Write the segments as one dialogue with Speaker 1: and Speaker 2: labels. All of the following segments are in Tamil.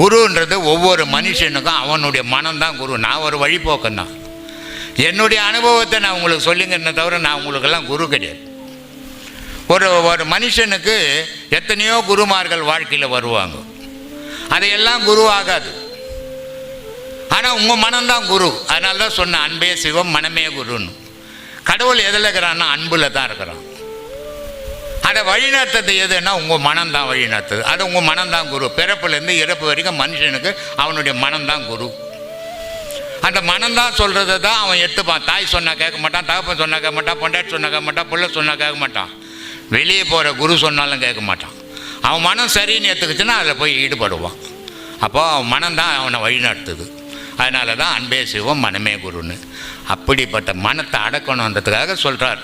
Speaker 1: குருன்றது ஒவ்வொரு மனுஷனுக்கும் அவனுடைய மனம்தான் குரு. நான் ஒரு வழிபோக்கன் தான் என்னுடைய அனுபவத்தை நான் உங்களுக்கு சொல்லுங்கன்னு தவிர நான் உங்களுக்கெல்லாம் குரு கிடையாது. ஒரு ஒரு மனுஷனுக்கு எத்தனையோ குருமார்கள் வாழ்க்கையில் வருவாங்க. அதையெல்லாம் குரு ஆகாது ஆனால் உங்கள் மனம்தான் குரு. அதனால தான் சொன்னேன் அன்பே சிவம் மனமே குருன்னு. கடவுள் எதில் இருக்கிறான்னா அன்பில் தான் இருக்கிறான். அதை வழிநடத்தது எதுன்னா உங்கள் மனம்தான் வழிநடத்துது. அது உங்கள் மனம்தான் குரு. பிறப்புலேருந்து இறப்பு வரைக்கும் மனுஷனுக்கு அவனுடைய மனம்தான் குரு. அந்த மனம்தான் சொல்கிறத தான் அவன் எடுத்துப்பான். தாய் சொன்னால் கேட்க மாட்டான் தகப்பன் சொன்னால் கேட்க மாட்டான் பொண்டாட்டி சொன்னால் கேட்க மாட்டான் பிள்ளை சொன்னால் கேட்க மாட்டான். வெளியே போகிற குரு சொன்னாலும் கேட்க மாட்டான். அவன் மனம் சரின்னு ஏற்றுக்குச்சுன்னா அதில் போய் ஈடுபடுவான். அப்போது அவன் மனம்தான் அவனை வழிநடத்துது. அதனால தான் அன்பே சிவம் மனமே குருன்னு. அப்படிப்பட்ட மனத்தை அடக்கணுன்றதுக்காக சொல்கிறார்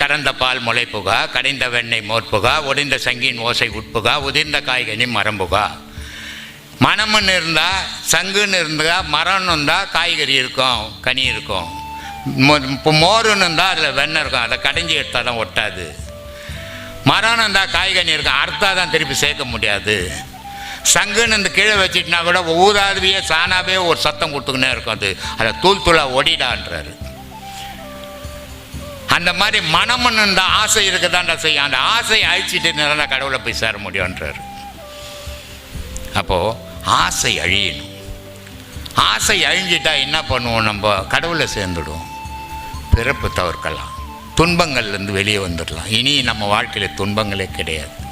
Speaker 1: கடந்த பால் முளைப்புகா கடைந்த வெண்ணெய் மோற்புகா ஒடிந்த சங்கின் ஓசை உட்புகா உதிர்ந்த காய்கனி மரம்புகா. மனம்னு இருந்தால் சங்குன்னு இருந்தால் மரம்னு இருந்தால் காய்கறி இருக்கும் கனி இருக்கும். இப்போ மோருன்னு இருந்தால் அதில் வெண்ணெய் இருக்கும் அதை கடைஞ்சி எடுத்தால் தான் ஒட்டாது. மரம்னு இருந்தால் காய்கனி இருக்கும் அறுத்தா தான் திருப்பி சேர்க்க முடியாது. சங்குன்னு இந்த கீழே வச்சுட்டுனா கூட ஊதாதுவியே சாணாவே ஒரு சத்தம் கொடுத்துக்கினே இருக்கும் அது. அதை தூள் தூளாக ஒடிடான்றாரு. அந்த மாதிரி மனம்னு இந்த ஆசை இருக்கதான்டா செய்யும் அந்த ஆசையை அழிச்சிட்டு இருந்தால் கடவுளை போய் சேர முடியும்ன்றார். அப்போது ஆசை அழியணும். ஆசை அழிஞ்சிட்டா என்ன பண்ணுவோம் நம்ம? கடவுளை சேர்ந்துடுவோம். பிறப்பு தவிர்க்கலாம். துன்பங்கள்லேருந்து வெளியே வந்துடலாம். இனி நம்ம வாழ்க்கையில் துன்பங்களே கிடையாது.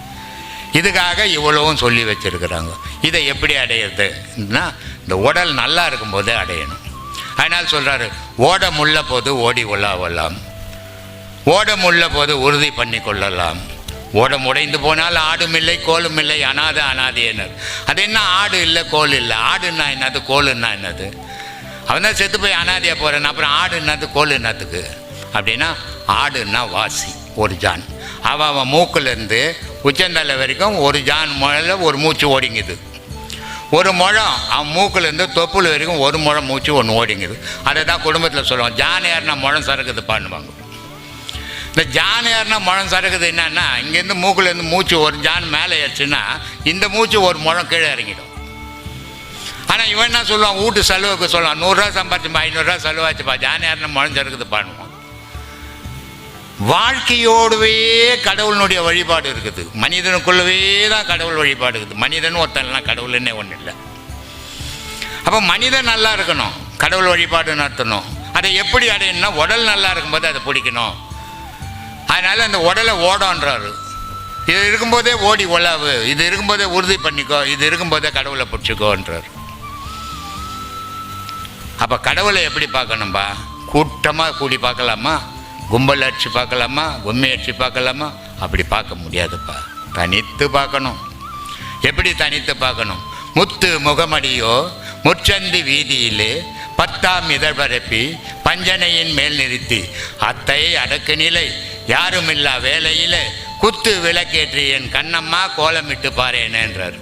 Speaker 1: இதுக்காக இவ்வளவும் சொல்லி வச்சிருக்கிறாங்க. இதை எப்படி அடையிறதுன்னா இந்த உடல் நல்லா இருக்கும்போதே அடையணும். அதனால் சொல்கிறாரு ஓட முள்ள போது ஓடி உலாவலாம் ஓட முள்ள போது உறுதி பண்ணி கொள்ளலாம் ஓடம் உடைந்து போனால் ஆடும் இல்லை கோலும் இல்லை அனாத அனாதையினர் அது என்ன ஆடு இல்லை கோல் இல்லை. ஆடுன்னா என்னது கோலுன்னா என்னது? அவன் தான் செத்து போய் அனாதையாக போகிறேன் அப்புறம் ஆடு என்னது கோல் என்னத்துக்கு? அப்படின்னா ஆடுன்னா வாசி ஒரு ஜான். அவன் அவன் மூக்குலேருந்து உச்சந்தலை வரைக்கும் ஒரு ஜான் முழல ஒரு மூச்சு ஓடிங்குது. ஒரு முழம் அவன் மூக்கிலேருந்து தொப்புள் வரைக்கும் ஒரு முழம் மூச்சு ஒன்று ஓடிங்குது. அதை தான் குடும்பத்தில் சொல்லுவாங்க. ஜான் ஏறினா முழம் சறுக்குது பண்ணுவாங்க இந்த ஜான் ஏறினா முழம் சறுக்குது என்னன்னா இங்கேருந்து மூக்குலேருந்து மூச்சு ஒரு ஜான் மேலே ஏறிச்சுன்னா இந்த மூச்சு ஒரு முழம் கீழே இறங்கிடும். ஆனால் இவன் என்ன சொல்லுவான்? வீட்டு செலவுக்கு சொல்லுவான். நூறுரூவா சம்பாதிச்சுப்பா ஐநூறுரூவா செலவாச்சுப்பா. ஜான் ஏறினா முழம் சறுக்குது பண்ணுவான் வாழ்க்கையோடவே கடவுளினுடைய வழிபாடு இருக்குது. மனிதனுக்குள்ளவே தான் கடவுள் வழிபாடு இருக்குது. மனிதன் ஒருத்தன்லாம் கடவுள்னே ஒன்றும் இல்லை. அப்போ மனிதன் நல்லா இருக்கணும். கடவுள் வழிபாடு நடத்தணும். அதை எப்படி அடையணும்னா உடல் நல்லா இருக்கும்போது அதை பிடிக்கணும். அதனால் அந்த உடலை ஓடன்றாரு இது இருக்கும்போதே ஓடி உலாவு இது இருக்கும்போதே உறுதி பண்ணிக்கோ இது இருக்கும்போதே கடவுளை பிடிச்சிக்கோன்றார். அப்போ கடவுளை எப்படி பார்க்கணும்பா? கூட்டமாக கூடி பார்க்கலாமா? கும்பல் அடிச்சு பார்க்கலாமா? கும்மி அடிச்சு பார்க்கலாமா? அப்படி பார்க்க முடியாதுப்பா. தனித்து பார்க்கணும். எப்படி தனித்து பார்க்கணும்? முத்து முகமடியோ முச்சந்தி வீதியிலே பத்தாம் இதழ் பரப்பி பஞ்சனையின் மேல் நிறுத்தி அத்தை அடக்கு நிலை யாருமில்லா வேலையில்? குத்து விளக்கேற்றி என் கண்ணம்மா கோலமிட்டு பாரேனேன்றார்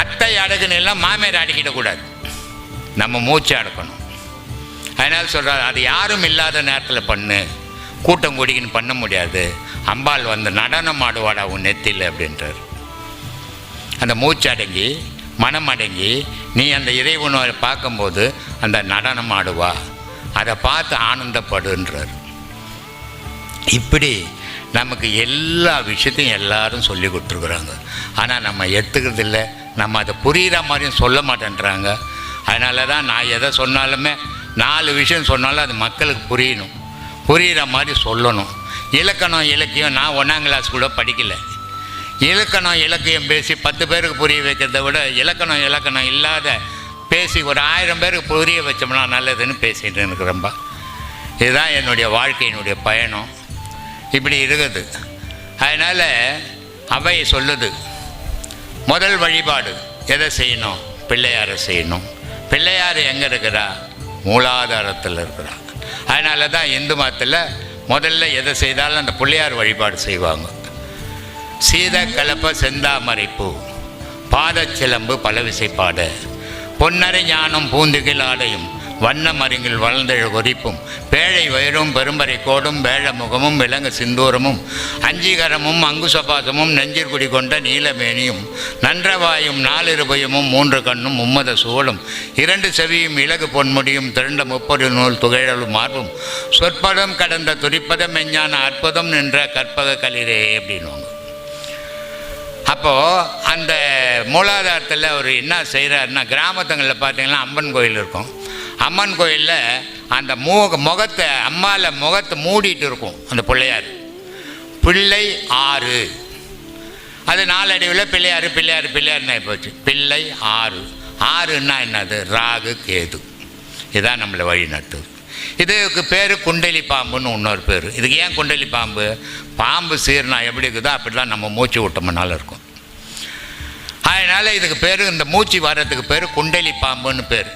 Speaker 1: அத்தை அடகுன்னு மாமியார் அடக்கிட கூடாது. நம்ம மூச்சு அடக்கணும். அதனால் சொல்கிறார் அது யாரும் இல்லாத நேரத்தில் பண்ணு. கூட்டம் கூடிக்கின்னு பண்ண முடியாது. அம்பாள் வந்து நடனம் ஆடுவாடா உன் நெத்தியில் அப்படின்றார். அந்த மூச்சு அடங்கி மனம் அடங்கி நீ அந்த இறைவனை பார்க்கும்போது அந்த நடனம் ஆடுவா. அதை பார்த்து ஆனந்தப்படுன்றார். இப்படி நமக்கு எல்லா விஷயத்தையும் எல்லாரும் சொல்லி கொடுத்துருக்குறாங்க. ஆனால் நம்ம எடுத்துக்கிறது இல்லை. நம்ம அதை புரிகிற மாதிரியும் சொல்ல மாட்டேன்றாங்க. அதனால தான் நான் எதை சொன்னாலுமே நாலு விஷயம் சொன்னாலும் அது மக்களுக்கு புரியணும். புரிகிற மாதிரி சொல்லணும். இலக்கணம் இலக்கியம் நான் ஒன்றாம் கிளாஸ் கூட படிக்கலை. இலக்கணம் இலக்கியம் பேசி பத்து பேருக்கு புரிய வைக்கிறத விட இலக்கணம் இலக்கணம் இல்லாத பேசி ஒரு ஆயிரம் பேருக்கு புரிய வச்சோம்னா நல்லதுன்னு பேசிட்டு இருக்கிறேன்பா. இதுதான் என்னுடைய வாழ்க்கையினுடைய பயணம். இப்படி இருக்குது. அதனால் அவை சொல்லுது முதல் வழிபாடு எதை செய்யணும்? பிள்ளையாரை செய்யணும். பிள்ளையார் எங்கே இருக்கிறா? மூலாதாரத்தில் இருக்கிறா. அதனால தான் இந்து மதத்தில் முதல்ல எதை செய்தாலும் அந்த பிள்ளையார் வழிபாடு செய்வாங்க. சீத கலப்ப செந்தாமரை பாதச்சிலம்பு பலவிசைப்பாடு பொன்னரை ஞானம் பூந்துகில் ஆடையும் வண்ணம் அருங்கில் வளர்ந்தழு கொதிப்பும் பேழை வயிறும் பெரும்பறை கோடும் வேழ முகமும் விலங்கு சிந்தூரமும் அஞ்சீகரமும் அங்குசபாசமும் நெஞ்சிற்குடி கொண்ட நீலமேனியும் நன்றவாயும் நாலிருபயமும் மூன்று கண்ணும் மும்மத சூழும் இரண்டு செவியும் இலகு பொன்முடியும் திரண்ட முப்பது நூல் துகைழலும் மார்பும் சொற்பதம் கடந்த துரிப்பதம் மெஞ்ஞான அற்புதம் நின்ற கற்பக களிரே அப்படின்னுவாங்க அப்போது அந்த மூலாதாரத்தில் அவர் என்ன செய்கிறாருன்னா கிராமத்துங்களில் பார்த்தீங்கன்னா அம்மன் கோயில் இருக்கும். அம்மன் கோயிலில் அந்த மூக முகத்தை அம்மாவில் முகத்தை மூடிட்டு இருக்கும் அந்த பிள்ளையார். பிள்ளை ஆறு. அது நாளடைவில் பிள்ளையார் பிள்ளையார் பிள்ளையார்னு போச்சு. பிள்ளை ஆறு. ஆறுன்னா என்னது? ராகு கேது. இதான் நம்மளை வழி நடத்துது இதுக்கு பேர் குண்டலி பாம்புன்னு இன்னொரு பேர். இதுக்கு ஏன் குண்டலி பாம்பு? பாம்பு சீர்னா எப்படி இருக்குதோ அப்படிலாம் நம்ம மூச்சு விட்டோம்னால இருக்கும். அதனால் இதுக்கு பேர் இந்த மூச்சு வர்றதுக்கு பேர் குண்டலி பாம்புன்னு பேர்.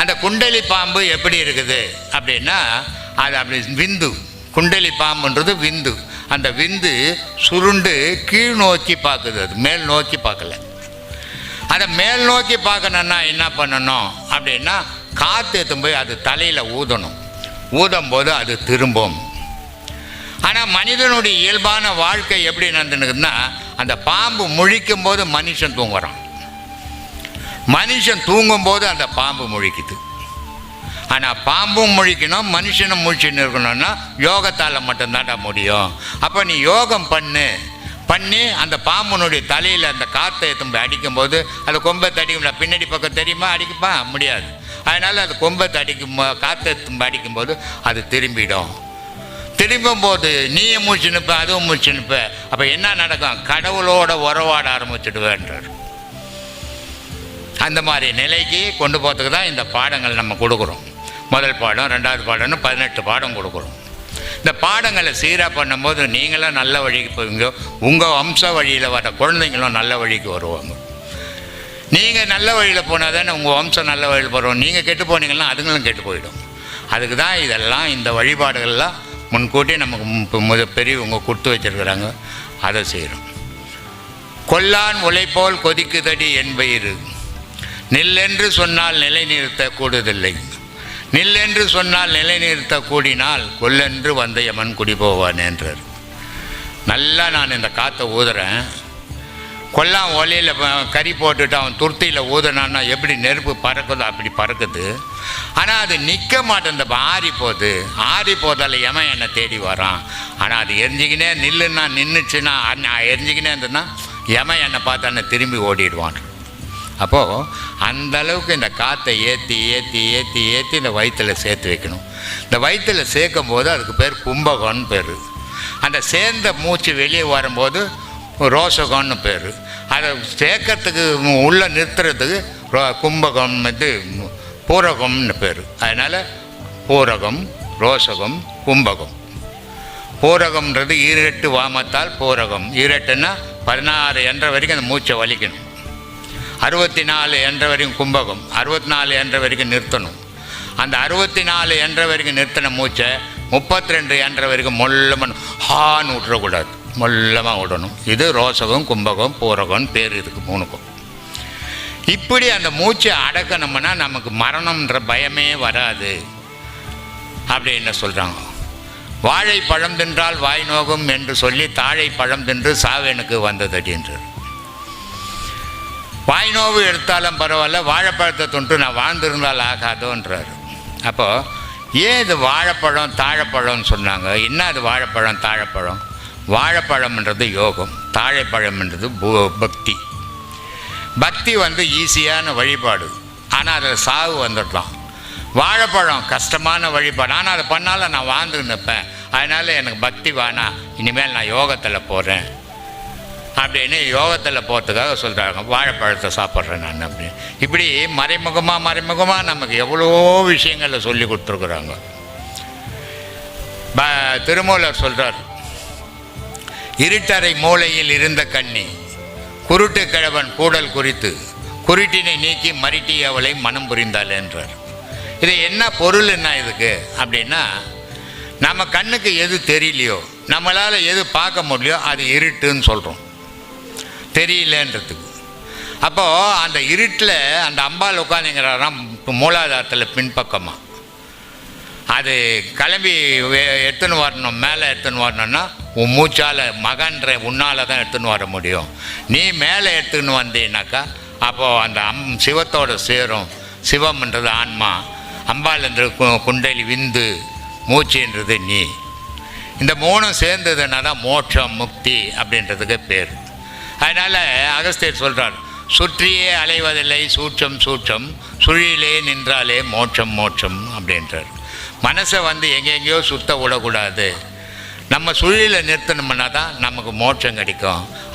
Speaker 1: அந்த குண்டலி பாம்பு எப்படி இருக்குது அப்படின்னா அது அப்படி விந்து. குண்டலி பாம்புன்றது விந்து. அந்த விந்து சுருண்டு கீழ் நோக்கி பார்க்குது அது மேல் நோக்கி பார்க்கல அதை மேல் நோக்கி பார்க்கணுன்னா என்ன பண்ணணும் அப்படின்னா காற்று எடுத்துன்னு போய் அது தலையில் ஊதணும். ஊதும் போது அது திரும்பும். ஆனால் மனிதனுடைய இயல்பான வாழ்க்கை எப்படி நடந்துனுக்குன்னா அந்த பாம்பு முழிக்கும் போது மனுஷன் தூங்குறான். மனுஷன் தூங்கும்போது அந்த பாம்பு முழிக்குது. ஆனால் பாம்பும் முழிக்கணும் மனுஷனும் முழிச்சுன்னு இருக்கணும்னா யோகத்தால் மட்டும்தான்டா முடியும். அப்போ நீ யோகம் பண்ணு. பண்ணி அந்த பாம்புனுடைய தலையில் அந்த காற்றை எடுத்து அடிக்கும்போது அது கொம்பை தடிக்கும்ல பின்னாடி பக்கம் தெரியுமா? அடிக்குமா? முடியாது. அதனால் அது கொம்பை தடிக்கும் காற்றை எடுத்து அடிக்கும்போது அது திரும்பிடும். திரும்பும் போது நீயும் மூச்சு நிற்ப அதுவும் மூச்சு நிற்ப. அப்போ என்ன நடக்கும்? கடவுளோட உறவாட ஆரம்பிச்சுடுவேன்றார். அந்த மாதிரி நிலைக்கு கொண்டு போகிறதுக்கு தான் இந்த பாடங்கள் நம்ம கொடுக்குறோம். முதல் பாடம் ரெண்டாவது பாடம்னு பதினெட்டு பாடம் கொடுக்குறோம். இந்த பாடங்களை சீராக பண்ணும்போது நீங்களும் நல்ல வழிக்கு போவீங்க. உங்கள் வம்ச வழியில் வர குழந்தைங்களும் நல்ல வழிக்கு வருவாங்க. நீங்கள் நல்ல வழியில் போனால் தானே உங்கள் வம்சம் நல்ல வழியில் போகிறோம் நீங்கள் கெட்டு போனீங்கன்னா அதுங்களும் கெட்டு போயிடும். அதுக்கு தான் இதெல்லாம் இந்த வழிபாடுகள்லாம் முன்கூட்டியே நமக்கு முத பெரியவங்க கொடுத்து வச்சிருக்கிறாங்க. அதை செய்கிறோம் கொல்லான் உழைப்போல் கொதிக்குதடி என்பயிரு நில்லென்று சொன்னால் நிலைநிறுத்த கூடுதில்லை. நில்லென்று சொன்னால் நிலைநிறுத்த கூடினால் கொல்லென்று வந்த யமன் குடி போவான் என்றார். நல்லா நான் இந்த காற்றை ஊதுறேன். கொல்லாம் ஒலையில் கறி போட்டுட்டு அவன் துருத்தியில் ஊதுனான்னா எப்படி நெருப்பு பறக்குதோ அப்படி பறக்குது. ஆனால் அது நிற்க மாட்டேன் ஆறி போகுது. ஆறி போதால் எமன் என்னை தேடி வரான்? ஆனால் அது எரிஞ்சிக்கினே நில்லுன்னா நின்றுச்சுன்னா நான் எரிஞ்சிக்கினே இருந்ததுன்னா எமன் என்னை பார்த்தானே திரும்பி ஓடிடுவான். அப்போது அந்த அளவுக்கு இந்த காற்றை ஏற்றி ஏற்றி ஏற்றி ஏற்றி இந்த வயிற்றில் சேர்த்து வைக்கணும். இந்த வயிற்றில் சேர்க்கும் போது அதுக்கு பேர் கும்பகம்னு பேர். அந்த சேர்ந்த மூச்சு வெளியே வரும்போது ரோசகம்னு பேர். அதை சேர்க்கறதுக்கு உள்ளே நிறுத்துறதுக்கு ரோ- கும்பகம் இது பூரகம்னு பேர். அதனால் பூரகம் ரோசகம் கும்பகம். பூரகம்ன்றது ஈரெட்டு வாமத்தால் பூரகம். ஈரெட்டுன்னா பதினாறு என்ற வரைக்கும் அந்த மூச்சை வலிக்கணும். அறுபத்தி நாலு என்ற வரைக்கும் கும்பகம் அறுபத்தி நாலு என்ற வரைக்கும் நிறுத்தணும். அந்த அறுபத்தி நாலு என்ற வரைக்கும் நிறுத்தின மூச்சை முப்பத்தி ரெண்டு என்ற வரைக்கும் மொல்லமாக ஹான்னு விட்டுறக்கூடாது. மொல்லமாக விடணும். இது ரோசகம் கும்பகம் பூரகம் பேர் இதுக்கு மூணுக்கும். இப்படி அந்த மூச்சை அடக்கணும்னா நமக்கு மரணம்ன்ற பயமே வராது. அப்படின்னு சொல்கிறாங்க வாழை பழம் தின்றால் வாய் நோகும் என்று சொல்லி தாழை பழம் தின்று சாவேனுக்கு வந்தது அப்படின்றார். வாய் நோவு எடுத்தாலும் பரவாயில்ல வாழைப்பழத்தை தொன்று நான் வாழ்ந்திருந்தால் ஆகாதோன்றார். அப்போது ஏன் இது வாழைப்பழம் தாழைப்பழம்னு சொன்னாங்க? என்ன அது வாழைப்பழம் தாழைப்பழம்? வாழைப்பழம்ன்றது யோகம் தாழைப்பழம்ன்றது பூ- பக்தி. பக்தி வந்து ஈஸியான வழிபாடு. ஆனால் அதில் சாவு வந்துடலாம். வாழைப்பழம் கஷ்டமான வழிபாடு. ஆனால் அதை பண்ணாலும் நான் வாழ்ந்து நிற்பேன் அதனால் எனக்கு பக்தி வேணாம். இனிமேல் நான் யோகத்தில் போகிறேன் அப்படின்னு யோகத்தில் போகிறதுக்காக சொல்கிறாங்க வாழைப்பழத்தை சாப்பிட்றேன் நான் அப்படின்னு. இப்படி மறைமுகமாக மறைமுகமாக நமக்கு எவ்வளோ விஷயங்களை சொல்லி கொடுத்துருக்குறாங்க. ப திருமூலர் சொல்கிறார் இருட்டறை மூலையில் இருந்த கண்ணி குருட்டு கிழவன் கூடல் குறித்து குருட்டினை நீக்கி மறிட்டி அவளை மனம் புரிந்தாள் என்றார். இது என்ன பொருள் என்ன இதுக்கு? அப்படின்னா நம்ம கண்ணுக்கு எது தெரியலையோ நம்மளால் எது பார்க்க முடியலையோ அது இருட்டுன்னு சொல்கிறோம் தெரியலன்றதுக்கு. அப்போது அந்த இருட்டில் அந்த அம்பாள் உட்காந்துங்கிறாராம் மூலாதாரத்தில் பின்பக்கமாக அது கிளம்பி எடுத்துன்னு வரணும் மேலே எடுத்துன்னு வரணும்னா உன் மூச்சால் மகன்ற உன்னால் தான் எடுத்துன்னு வர முடியும். நீ மேலே எடுத்துன்னு வந்தீன்னாக்கா அப்போது அந்த அம் சிவத்தோட சேரும். சிவம்ன்றது ஆன்மா. அம்பாள்ன்றது கு- குண்டலி விந்து மூச்சுன்றது நீ. இந்த மூணும் சேர்ந்ததுன்னா தான் மோட்சம் முக்தி அப்படின்றதுக்கு பேர். அதனால் அகஸ்தியர் சொல்கிறார் சுற்றியே அலைவதில்லை சூட்சம் சூட்சம் சுழியிலே நின்றாலே மோட்சம் மோட்சம் அப்படின்றார். மனசை வந்து எங்கெங்கேயோ சுத்த விடக்கூடாது. நம்ம சுழியில் நிறுத்தணும்னா தான் நமக்கு மோட்சம் கிடைக்கும்.